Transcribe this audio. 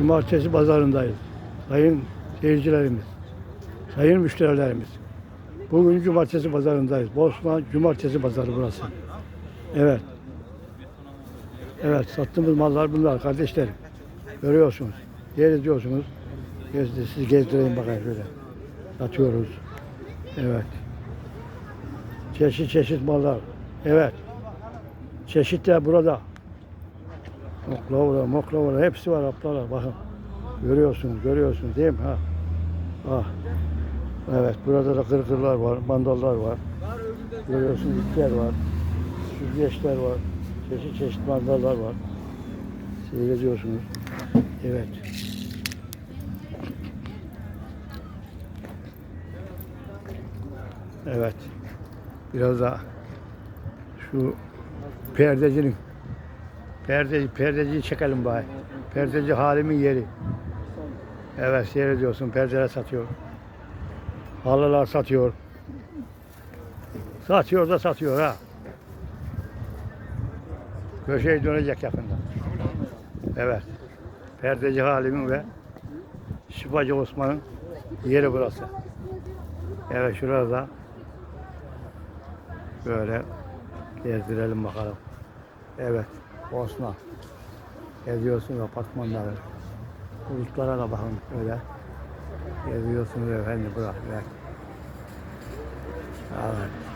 Cumartesi pazarındayız. Sayın seyircilerimiz, sayın müşterilerimiz. Bugün cumartesi pazarındayız. Bosna cumartesi pazarı burası. Evet. Evet sattığımız mallar bunlar kardeşlerim. Görüyorsunuz. Geziyorsunuz. Gezdi, sizi gezdireyim bakayım şöyle. Satıyoruz. Evet. Çeşit çeşit mallar. Evet. Çeşitler burada. Moklavra, moklavra hepsi var ablalar bakın. Görüyorsunuz, görüyorsunuz değil mi? Ha. Ah. Evet, burada da kırkırlar var, mandallar var. Görüyorsunuz ipler var. Süzgeçler var. Çeşit çeşit mandallar var. Seyrediyorsunuz. Evet. Evet. Biraz da şu perdecinin perdeci, perdeciyi çekelim bari. Perdeci halimin yeri. Evet seyrediyorsun perdeler satıyor. Halılar satıyor. Satıyor da satıyor ha. Köşeyi dönecek yakında. Evet. Perdeci halimin ve Şifacı Osman'ın yeri burası. Evet şurada böyle gezdirelim bakalım. Evet Osman. Geziyorsun apartmanları. Bulutlara da bakın öyle. Geziyorsunuz efendim bırak. Evet. Evet.